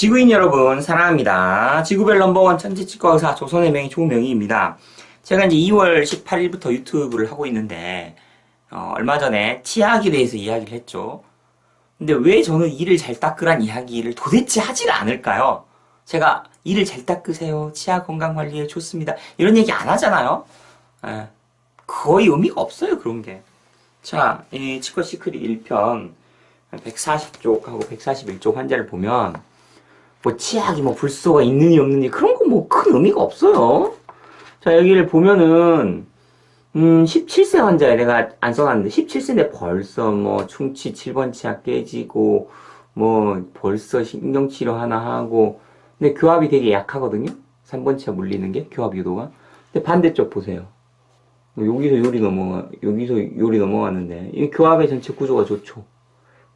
지구인 여러분 사랑합니다. 지구별 넘버원 천재치과 의사 조선의 명의 조명희입니다. 제가 이제 2월 18일부터 유튜브를 하고 있는데 어, 얼마 전에 치아에 대해서 이야기를 했죠. 근데 왜 저는 이를 잘 닦으란 이야기를 도대체 하질 않을까요? 제가 이를 잘 닦으세요. 치아 건강 관리에 좋습니다. 이런 얘기 안 하잖아요. 예, 거의 의미가 없어요 그런 게. 자, 이 치과 시크릿 1편 140쪽하고 141쪽 환자를 보면 뭐 치약이 뭐 불소가 있느니 없느니 그런 거뭐큰 의미가 없어요. 자 여기를 보면은 음 17세 환자에 내가 안 써놨는데 17세인데 벌써 뭐 충치 7번 치약 깨지고 뭐 벌써 신경치료 하나 하고 근데 교합이 되게 약하거든요. 3번 치약 물리는 게 교합 유도가. 근데 반대쪽 보세요. 뭐 여기서 요리 넘어가 여기서 요리 넘어가는데 이 교합의 전체 구조가 좋죠.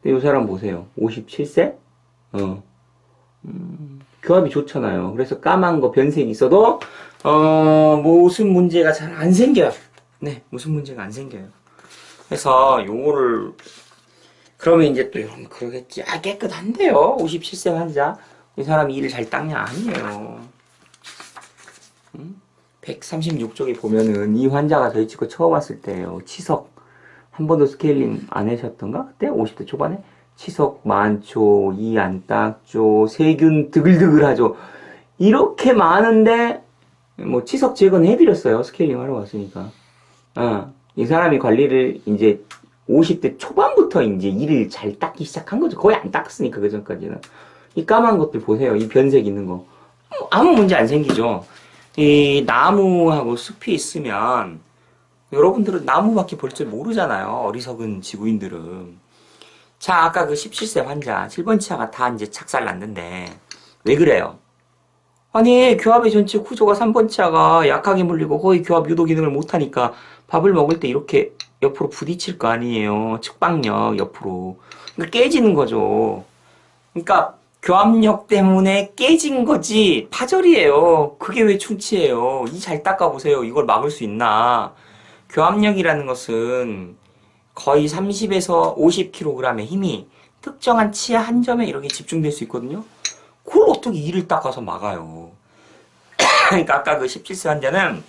근데 이 사람 보세요. 57세? 어. 음, 교합이 좋잖아요. 그래서 까만 거 변색이 있어도, 어, 무슨 문제가 잘 안 생겨요. 네, 무슨 문제가 안 생겨요. 그래서 요거를, 그러면 이제 또 이러면 그러겠지. 아, 깨끗한데요. 57세 환자. 이 사람이 일을 잘 닦냐? 아니에요. 음? 136쪽에 보면은 이 환자가 저희 치과 처음 왔을 때예요. 치석. 한 번도 스케일링 안 하셨던가? 그때 50대 초반에? 치석 많죠, 이 안 닦죠, 세균 드글드글하죠. 이렇게 많은데 뭐 치석 제거는 해드렸어요. 스케일링 하러 왔으니까. 어, 이 사람이 관리를 이제 50대 초반부터 이제 일을 잘 닦기 시작한 거죠. 거의 안 닦았으니까 그 전까지는. 이 까만 것들 보세요. 이 변색 있는 거. 뭐 아무 문제 안 생기죠. 이 나무하고 숲이 있으면 여러분들은 나무밖에 볼 줄 모르잖아요. 어리석은 지구인들은. 자, 아까 그 17세 환자, 7번 치아가 다 이제 착살 났는데, 왜 그래요? 아니, 교합의 전체 구조가 3번 치아가 약하게 물리고 거의 교합 유도 기능을 못하니까 밥을 먹을 때 이렇게 옆으로 부딪힐 거 아니에요. 측방력 옆으로. 그러니까 깨지는 거죠. 그러니까 교합력 때문에 깨진 거지 파절이에요. 그게 왜 충치예요? 이 잘 닦아보세요. 이걸 막을 수 있나? 교합력이라는 것은 거의 30에서 50kg의 힘이 특정한 치아 한 점에 이렇게 집중될 수 있거든요. 그걸 어떻게 이를 닦아서 막아요? 그러니까 아까 그 17세 환자는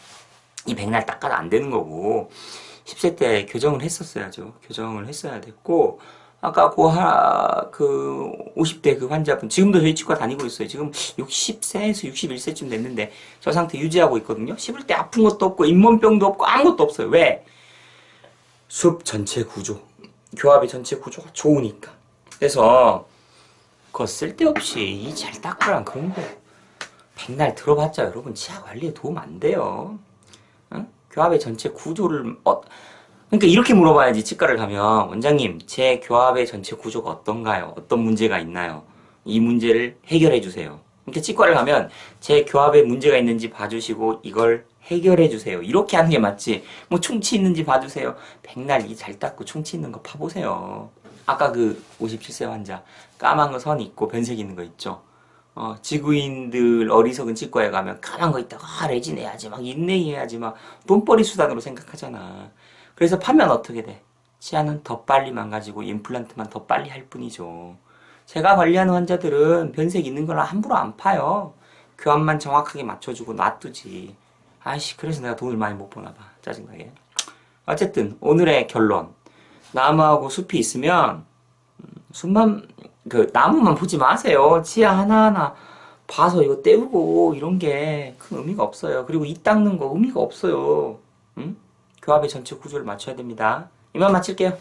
이 백날 닦아도 안 되는 거고 10세 때 교정을 했었어야죠. 교정을 했어야 됐고 아까 그, 하, 그 50대 그 환자분 지금도 저희 치과 다니고 있어요. 지금 60세에서 61세쯤 됐는데 저 상태 유지하고 있거든요. 씹을 때 아픈 것도 없고 잇몸병도 없고 아무것도 없어요. 왜? 숲 전체 구조, 교합의 전체 구조가 좋으니까. 그래서 그거 쓸데없이 이잘 닦으란 그런 거 백날 들어봤자 여러분 치아 관리에 도움 안 돼요. 응? 교합의 전체 구조를 어, 그러니까 이렇게 물어봐야지 치과를 가면 원장님 제 교합의 전체 구조가 어떤가요? 어떤 문제가 있나요? 이 문제를 해결해 주세요. 그러니까 치과를 가면 제 교합에 문제가 있는지 봐주시고 이걸 해결해 주세요. 이렇게 하는 게 맞지. 뭐 충치 있는지 봐주세요. 백날 이 잘 닦고 충치 있는 거 파보세요. 아까 그 57세 환자 까만 거 선 있고 변색 있는 거 있죠. 어, 지구인들 어리석은 치과에 가면 까만 거 있다가 아, 레진 해야지 막 인내이 해야지 막 돈벌이 수단으로 생각하잖아. 그래서 파면 어떻게 돼? 치아는 더 빨리 망가지고 임플란트만 더 빨리 할 뿐이죠. 제가 관리하는 환자들은 변색 있는 걸 함부로 안 파요. 교합만 정확하게 맞춰주고 놔두지. 아이씨, 그래서 내가 돈을 많이 못 버나 봐. 짜증나게. 어쨌든, 오늘의 결론. 나무하고 숲이 있으면, 음, 숲만, 그, 나무만 보지 마세요. 치아 하나하나 봐서 이거 떼우고, 이런 게 큰 의미가 없어요. 그리고 이 닦는 거 의미가 없어요. 응? 교합의 전체 구조를 맞춰야 됩니다. 이만 마칠게요.